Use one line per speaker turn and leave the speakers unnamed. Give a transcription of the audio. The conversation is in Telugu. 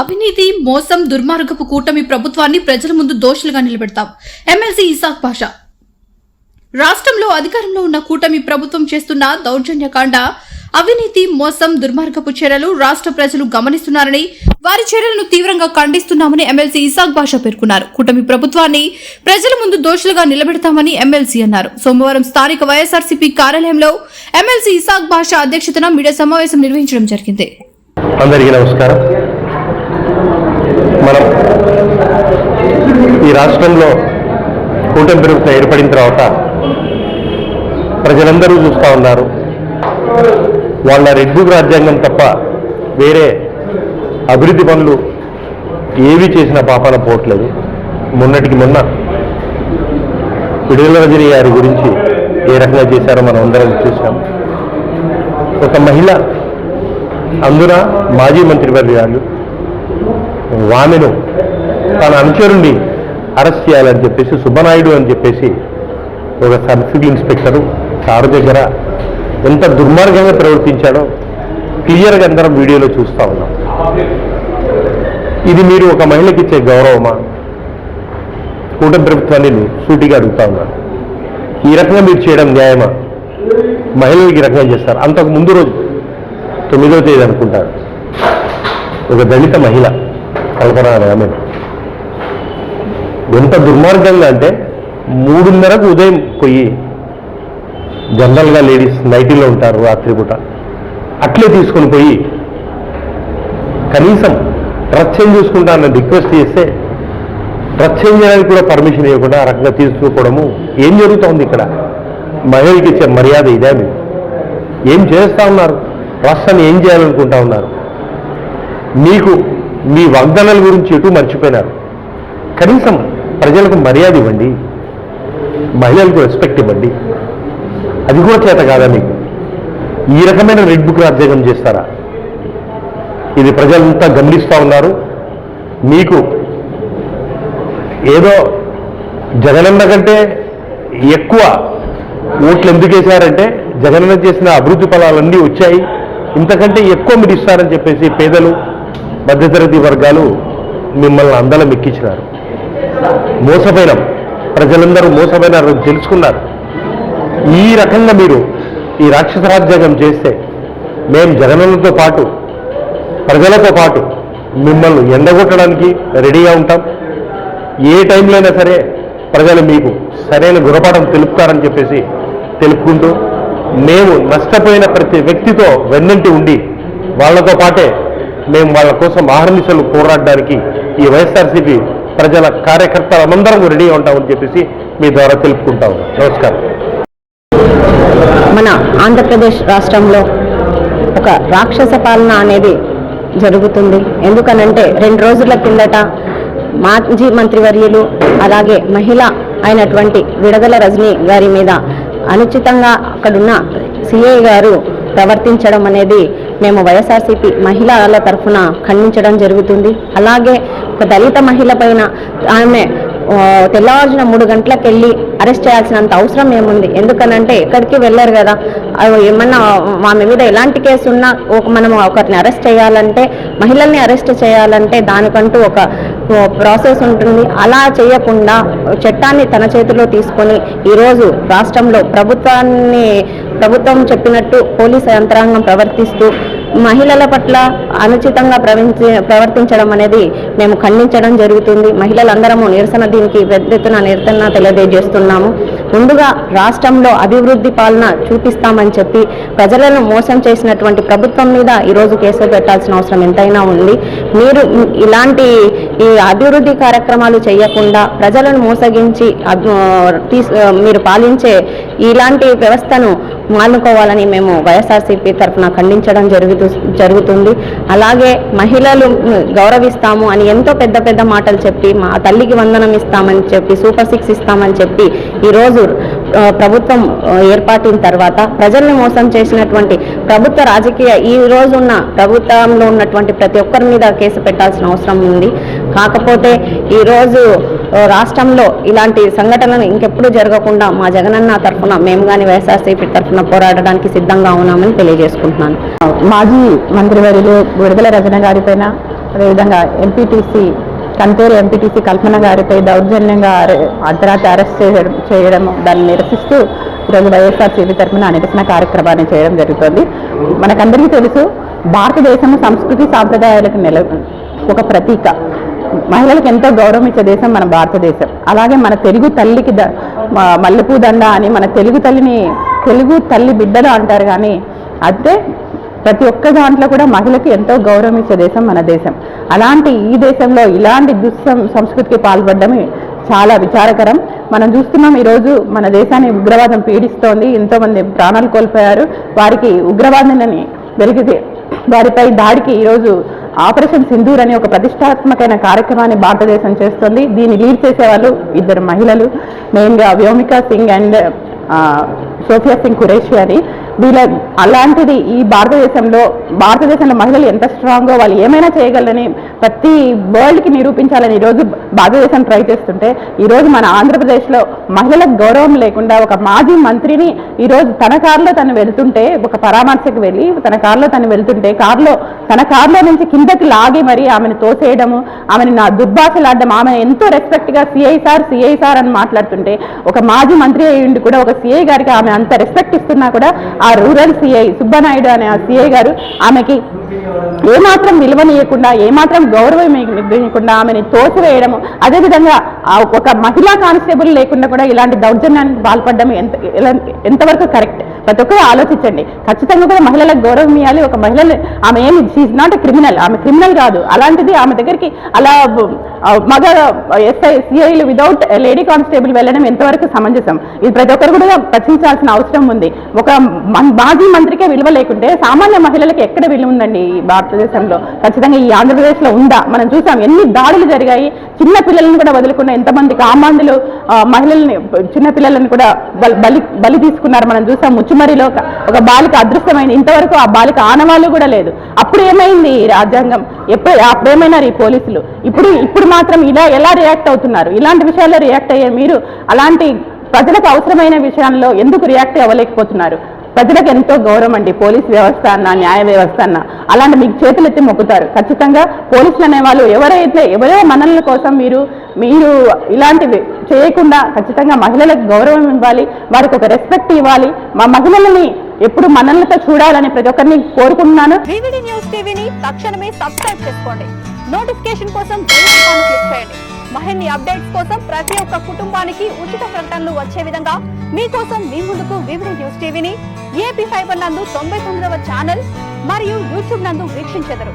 అవినీతి మోసం దుర్మార్గపు కూటమి ప్రభుత్వాన్ని ప్రజల ముందు దోషులుగా నిలబెడతాం. ఎమ్మెల్సీ ఇసాక్ పాషా. రాష్ట్రంలో అధికారంలో ఉన్న కూటమి ప్రభుత్వం చేస్తున్న దౌర్జన్యకాండ అవినీతి మోసం దుర్మార్గపు చర్యలు రాష్ట్ర ప్రజలు గమనిస్తున్నారని వారి చర్యలను తీవ్రంగా ఖండిస్తున్నామని ఎమ్మెల్సీ ఇసాక్ బాషా పేర్కొన్నారు. కూటమి ప్రభుత్వాన్ని ప్రజల ముందు దోషులుగా నిలబెడతామని ఎమ్మెల్సీ అన్నారు. సోమవారం స్థానిక వైఎస్ఆర్సీపీ కార్యాలయంలో ఎమ్మెల్సీ ఇసాక్ బాషా అధ్యక్షతన మీడియా సమావేశం నిర్వహించడం జరిగింది.
అందరికీ నమస్కారం. మనం ఈ రాష్ట్రంలో కూటమి ప్రభుత్వం ఏర్పడిన తర్వాత ప్రజలందరూ చూస్తూ ఉన్నారు. వాళ్ళ రెడ్డు రాజ్యాంగం తప్ప వేరే అభివృద్ధి పనులు ఏవి చేసిన పాపాన పోవట్లేదు. మొన్నటికి మొన్న విడుదల రజని గారి గురించి ఏ రకంగా చేశారో మనం అందరం చూసాం ఒక మహిళ అందున మాజీ మంత్రివర్యాలు వామెను తన అనుచరుణ్ణి అరెస్ట్ చేయాలని చెప్పేసి సుబ్బనాయుడు అని చెప్పేసి ఒక సబ్సిడీ ఇన్స్పెక్టరు కారు దగ్గర ఎంత దుర్మార్గంగా ప్రవర్తించాడో క్లియర్గా అందరం వీడియోలో చూస్తూ ఉన్నాం. ఇది మీరు ఒక మహిళకి ఇచ్చే గౌరవమా? కూటమి ప్రభుత్వాన్ని సూటిగా అడుగుతా ఉన్నాను ఈ రకంగా మీరు చేయడం న్యాయమా? మహిళలకి ఈ రకంగా చేస్తారు. అంతకు ముందు రోజు తొమ్మిదో తేదీ అనుకుంటారు ఒక దళిత మహిళ కల్పన ఆమె. ఎంత దుర్మార్గంగా అంటే మూడున్నరకు ఉదయం పోయి జనరల్గా లేడీస్ నైటీలో ఉంటారు రాత్రిపూట అట్లే తీసుకొని పోయి కనీసం డ్రెస్ చేంజ్ అన్న రిక్వెస్ట్ చేస్తే డ్రెస్ చేంజ్ చేయడానికి కూడా పర్మిషన్ ఇవ్వకుండా ఆ రకంగా తీసుకోవడము ఏం జరుగుతోంది ఇక్కడ? మహిళకి ఇచ్చే మర్యాద ఇదే మీరు ఏం చేస్తూ ఉన్నారు? రాష్ట్రాన్ని ఏం చేయాలనుకుంటా ఉన్నారు? మీకు మీ వాగ్దానాల గురించి ఎటు మర్చిపోయినారు? కనీసం ప్రజలకు మర్యాద ఇవ్వండి. మహిళలకు రెస్పెక్ట్ ఇవ్వండి. అది కూడా చేత కాదా మీకు? ఈ రకమైన రెడ్ బుక్ రాజ్యాంగం చేస్తారా? ఇది ప్రజలంతా గమనిస్తూ ఉన్నారు. మీకు ఏదో జగనన్న కంటే ఎక్కువ ఓట్లు ఎందుకు వేశారంటే జగనన్న చేసిన అభివృద్ధి ఫలాలన్నీ వచ్చాయి. ఇంతకంటే ఎక్కువ మీరు ఇస్తారని చెప్పేసి పేదలు మధ్యతరగతి వర్గాలు మిమ్మల్ని అందలం ఎక్కించినారు మోసపోయినాం ప్రజలందరూ మోసపోయినారు తెలుసుకున్నారు. ఈ రకంగా మీరు ఈ రాక్షస రాజ్యాంగం చేస్తే మేము జగనన్నతో పాటు ప్రజలతో పాటు మిమ్మల్ని ఎండగొట్టడానికి రెడీగా ఉంటాం. ఏ టైంలో అయినా సరే ప్రజలు మీకు సరైన గురపాఠం తెలుపుతారని చెప్పేసి తెలుపుకుంటూ మేము నష్టపోయిన ప్రతి వ్యక్తితో వెన్నంటి ఉండి వాళ్ళతో పాటే మేము వాళ్ళ కోసం ఆహర్నిశలు పోరాడడానికి ఈ వైఎస్ఆర్సీపీ ప్రజల కార్యకర్తలందరం రెడీ ఉంటామని చెప్పేసి మీ ద్వారా తెలుపుకుంటా. నమస్కారం.
మన ఆంధ్రప్రదేశ్ రాష్ట్రంలో ఒక రాక్షస పాలన అనేది జరుగుతుంది. ఎందుకనంటే రెండు రోజుల కిందట మాజీ మంత్రివర్యులు అలాగే మహిళ అయినటువంటి విడదల రజనీ గారి మీద అనుచితంగా అక్కడున్న సిఐ గారు ప్రవర్తించడం అనేది మేము వైఎస్ఆర్సీపీ మహిళల తరఫున ఖండించడం జరుగుతుంది. అలాగే ఒక దళిత మహిళ పైన ఆమె తెల్లవారుజున మూడు గంటలకు వెళ్ళి అరెస్ట్ చేయాల్సినంత అవసరం ఏముంది? ఎందుకనంటే ఎక్కడికి వెళ్ళరు కదా. ఏమన్నా ఆమె మీద ఎలాంటి కేసు ఉన్నా ఒక మనం ఒకరిని అరెస్ట్ చేయాలంటే మహిళల్ని అరెస్ట్ చేయాలంటే దానికంటూ ఒక ప్రాసెస్ ఉంటుంది. అలా చేయకుండా చట్టాన్ని తన చేతిలో తీసుకొని ఈరోజు రాష్ట్రంలో ప్రభుత్వాన్ని ప్రభుత్వం చెప్పినట్టు పోలీస్ యంత్రాంగం ప్రవర్తిస్తూ మహిళల పట్ల అనుచితంగా ప్రవర్తించి ప్రవర్తించడం అనేది మేము ఖండించడం జరుగుతుంది. మహిళలందరము నిరసన దీనికి పెద్ద ఎత్తున నిరసన తెలియజేస్తున్నాము. ముందుగా రాష్ట్రంలో అభివృద్ధి పాలన చూపిస్తామని చెప్పి ప్రజలను మోసం చేసినటువంటి ప్రభుత్వం మీద ఈరోజు కేసు పెట్టాల్సిన అవసరం ఎంతైనా ఉంది. మీరు ఇలాంటి ఈ అభివృద్ధి కార్యక్రమాలు చేయకుండా ప్రజలను మోసగించి మీరు పాలించే ఇలాంటి వ్యవస్థను మానుకోవాలని మేము వైఎస్ఆర్సీపీ తరఫున ఖండించడం జరుగుతూ జరుగుతుంది. అలాగే మహిళలు గౌరవిస్తాము అని ఎంతో పెద్ద పెద్ద మాటలు చెప్పి మా తల్లికి వందనం ఇస్తామని చెప్పి సూపర్ సిక్స్ ఇస్తామని చెప్పి ఈరోజు ప్రభుత్వం ఏర్పాటిన తర్వాత ప్రజల్ని మోసం చేసినటువంటి ప్రభుత్వ రాజకీయ ఈ రోజున్న ప్రభుత్వంలో ఉన్నటువంటి ప్రతి ఒక్కరి మీద కేసు పెట్టాల్సిన అవసరం ఉంది. కాకపోతే ఈరోజు రాష్ట్రంలో ఇలాంటి సంఘటనలు ఇంకెప్పుడు జరగకుండా మా జగనన్న తరఫున మేము కానీ వైఎస్ఆర్సీపీ తరఫున పోరాడడానికి సిద్ధంగా ఉన్నామని తెలియజేసుకుంటున్నాను.
మాజీ మంత్రివర్యులు విడుదల రచన గారిపైన అదేవిధంగా ఎంపీటీసీ కంటూరు ఎంపీటీసీ కల్పన గారిపై దౌర్జన్యంగా అర్ధరాత్రి అరెస్ట్ చేయడం చేయడం దాన్ని నిరసిస్తూ ఈరోజు వైఎస్ఆర్సీపీ తరఫున నిరసన కార్యక్రమాన్ని చేయడం జరుగుతుంది. మనకందరికీ తెలుసు భారతదేశం సంస్కృతి సాంప్రదాయాలకు నెల ఒక ప్రతీక. మహిళలకు ఎంతో గౌరవం ఇచ్చే దేశం మన భారతదేశం. అలాగే మన తెలుగు తల్లికి ద మల్లెపూ దండ అని మన తెలుగు తల్లిని తెలుగు తల్లి బిడ్డలు అంటారు కానీ అయితే ప్రతి ఒక్క దాంట్లో కూడా మహిళకి ఎంతో గౌరవం ఇచ్చే దేశం మన దేశం. అలాంటి ఈ దేశంలో ఇలాంటి దుస్సం సంస్కృతికి పాల్పడమే చాలా విచారకరం. మనం చూస్తున్నాం ఈరోజు మన దేశాన్ని ఉగ్రవాదం పీడిస్తోంది. ఎంతోమంది ప్రాణాలు కోల్పోయారు. వారికి ఉగ్రవాదులని వెలిగితే వారిపై దాడికి ఈరోజు ఆపరేషన్ సింధూర్ అనే ఒక ప్రతిష్టాత్మకమైన కార్యక్రమాన్ని భారతదేశం చేస్తుంది. దీన్ని లీడ్ చేసేవాళ్ళు ఇద్దరు మహిళలు మెయిన్గా వ్యోమికా సింగ్ అండ్ సోఫియా సింగ్ ఖురేషి అని. వీళ్ళ అలాంటిది ఈ భారతదేశంలో భారతదేశంలో మహిళలు ఎంత స్ట్రాంగో వాళ్ళు ఏమైనా చేయగలరని ప్రతి వరల్డ్కి నిరూపించాలని ఈరోజు భారతదేశం ట్రై చేస్తుంటే ఈరోజు మన ఆంధ్రప్రదేశ్లో మహిళలకు గౌరవం లేకుండా ఒక మాజీ మంత్రిని ఈరోజు తన కారులో తను వెళ్తుంటే ఒక పరామర్శకు వెళ్ళి తన కారులో తను వెళ్తుంటే కారులో తన కారులో నుంచి కిందకి లాగి మరి ఆమెను తోసేయడము ఆమెను నా దుర్భాషలాడడం ఆమె ఎంతో రెస్పెక్ట్గా సిఐ సార్ సిఐ సార్ అని మాట్లాడుతుంటే ఒక మాజీ మంత్రి అయ్యిండి కూడా ఒక సిఐ గారికి ఆమె అంత రెస్పెక్ట్ ఇస్తున్నా కూడా ఆ రూరల్ సిఐ సుబ్బనాయుడు అనే ఆ సిఐ గారు ఆమెకి ఏమాత్రం విలువనీయకుండా ఏమాత్రం గౌరవం ఇవ్వకుండా ఆమెని తోసివేయడము అదేవిధంగా ఒక మహిళా కానిస్టేబుల్ లేకుండా కూడా ఇలాంటి దౌర్జన్యానికి పాల్పడడం ఎంత ఎంతవరకు కరెక్ట్? ప్రతి ఒక్కరు ఆలోచించండి. ఖచ్చితంగా కూడా మహిళలకు గౌరవం ఇవ్వాలి ఒక మహిళలు ఆమె ఏమి షీఈ్ నాట్ క్రిమినల్ ఆమె క్రిమినల్ కాదు. అలాంటిది ఆమె దగ్గరికి అలా మగ ఎస్ఐ సిఐలు విదౌట్ లేడీ కానిస్టేబుల్ వెళ్ళడం ఎంతవరకు సమంజసం? ఇది ప్రతి ఒక్కరు కూడా ప్రశ్నించాల్సిన అవసరం ఉంది. ఒక మాజీ మంత్రికే విలువ లేకుంటే సామాన్య మహిళలకు ఎక్కడ విలువ ఉందండి ఈ భారతదేశంలో? ఖచ్చితంగా ఈ ఆంధ్రప్రదేశ్లో ఉందా? మనం చూసాం ఎన్ని దాడులు జరిగాయి. చిన్న పిల్లలను కూడా వదులుకున్న ఎంతమంది కామాంధులు మహిళల్ని చిన్న పిల్లలను కూడా బలి- బలి బలి తీసుకున్నారు. మనం చూసాం ముచ్చు ఒక- ఒక బాలిక అదృష్టమైంది. ఇంతవరకు ఆ బాలిక ఆనవాళ్ళు కూడా లేదు. అప్పుడు ఏమైంది ఈ రాజ్యాంగం? ఎప్పుడు అప్పుడు ఏమైనారు ఈ పోలీసులు? ఇప్పుడు ఇప్పుడు మాత్రం ఇలా ఎలా రియాక్ట్ అవుతున్నారు? ఇలాంటి విషయాల్లో రియాక్ట్ అయ్యే మీరు అలాంటి ప్రజలకు అవసరమైన విషయాల్లో ఎందుకు రియాక్ట్ అవ్వలేకపోతున్నారు? ప్రజలకు ఎంతో గౌరవం అండి. పోలీస్ వ్యవస్థ అన్న న్యాయ వ్యవస్థ అన్న అలాంటి మీకు చేతులు ఎత్తి మొక్కుతారు. ఖచ్చితంగా పోలీసులు అనేవాళ్ళు ఎవరైతే ఎవరో మనల కోసం మీరు మీరు ఇలాంటివి చేయకుండా ఖచ్చితంగా మహిళలకు గౌరవం ఇవ్వాలి వారికి ఒక రెస్పెక్ట్ ఇవ్వాలి. మా మహిళలని ఎప్పుడు మనలతో చూడాలని ప్రతి ఒక్కరిని కోరుకుంటున్నాను.
వివిడి న్యూస్ టీవీని తక్షణమే సబ్స్క్రైబ్ చేసుకోండి. నోటిఫికేషన్ కోసం బెల్ ఐకాన్ క్లిక్ చేయండి. మరిన్ని అప్డేట్స్ కోసం ప్రతి ఒక్క కుటుంబానికి ఉచిత ప్రకటనలు వచ్చే విధంగా మీకోసం మీ ముందుకు వివిడి న్యూస్ టీవీని ఏపీ ఫైబర్ నందు తొంభై తొమ్మిదవ ఛానల్ మరియు యూట్యూబ్ నందు వీక్షించెదరు.